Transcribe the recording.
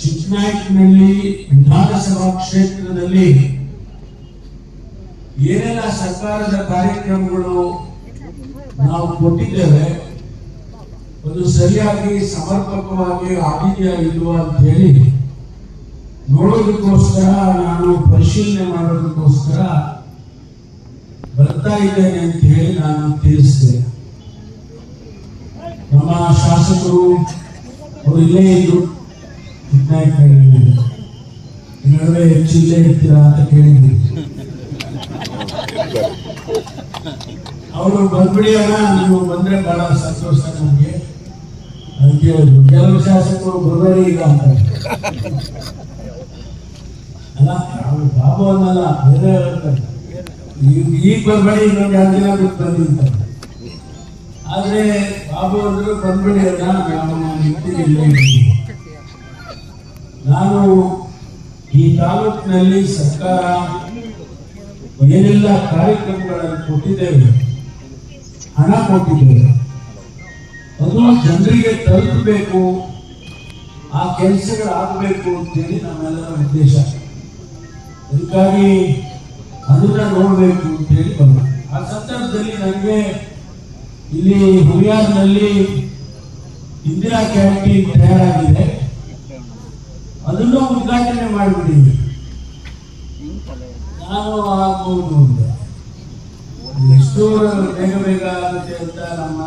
ಚಿಕ್ಕನಾಯಕನಲ್ಲಿ ವಿಧಾನಸಭಾ ಕ್ಷೇತ್ರದಲ್ಲಿ ಏನೆಲ್ಲ ಸರ್ಕಾರದ ಕಾರ್ಯಕ್ರಮಗಳು ನಾವು ಕೊಟ್ಟಿದ್ದೇವೆ, ಅದು ಸರಿಯಾಗಿ ಸಮರ್ಪಕವಾಗಿ ಆಗಿದೆಯಾ ಅಂತ ಹೇಳಿ ನೋಡೋದಕ್ಕೋಸ್ಕರ ನಾನು ಪರಿಶೀಲನೆ ಮಾಡೋದಕ್ಕೋಸ್ಕರ ಬರ್ತಾ ಇದ್ದೇನೆ ಅಂತ ಹೇಳಿ ನಾನು ತಿಳಿಸ್ತೇನೆ. ನಮ್ಮ ಶಾಸಕರು ಅವರು ಇಲ್ಲೇ ಇದ್ರು. ಅಂತ ಅವರು ಬಂದ್ಬಿಡಿ ಅಣ್ಣ, ನೀವು ಬಂದ್ರೆ ಬಹಳ ಸಂತೋಷ ನಮಗೆ. ಅಂತ ಕೆಲವು ಶಾಸಕರು ಈಗ ಅಂತ. ಅಲ್ಲ ಅವ್ರು ಬಾಬು ಅನ್ನಲ್ಲ, ಬೇರೆ ಹೇಳ್ತಾರೆ ಈಗ ಬರಬೇಡಿ, ಇನ್ನೊಂದು ದಿನ ಬಿಟ್ಟು ಅಂತ. ಆದ್ರೆ ಬಾಬು ಬಂದ್ಬಿಡಿ ಅಣ್ಣ, ನಾವು. ನಾನು ಈ ತಾಲೂಕಿನಲ್ಲಿ ಸರ್ಕಾರ ಏನೆಲ್ಲ ಕಾರ್ಯಕ್ರಮಗಳನ್ನು ಕೊಟ್ಟಿದ್ದೇವೆ, ಹಣ ಕೊಟ್ಟಿದ್ದೇವೆ, ಅದು ಜನರಿಗೆ ತಲುಪಬೇಕು, ಆ ಕೆಲಸಗಳಾಗಬೇಕು ಅಂತೇಳಿ ನಮ್ಮೆಲ್ಲರ ಉದ್ದೇಶ. ಅದಕ್ಕಾಗಿ ಅದನ್ನ ನೋಡಬೇಕು ಅಂತ ಹೇಳಿ ಬಂದ. ಆ ಸಂದರ್ಭದಲ್ಲಿ ನನಗೆ ಇಲ್ಲಿ ಹುರಿಯಾರ್ನಲ್ಲಿ ಇಂದಿರಾ ಕ್ಯಾಂಟೀನ್ ತಯಾರಾಗಿದೆ. ಅದನ್ನು ಉದ್ಘಾಟನೆ ಮಾಡಿಬಿಟ್ಟಿದ್ದೆ ನಾನು ಆಗ್ಬೋದು ಎಷ್ಟೋ ಬೇಗ ಬೇಗ ಆಗುತ್ತೆ ಅಂತ ನಮ್ಮ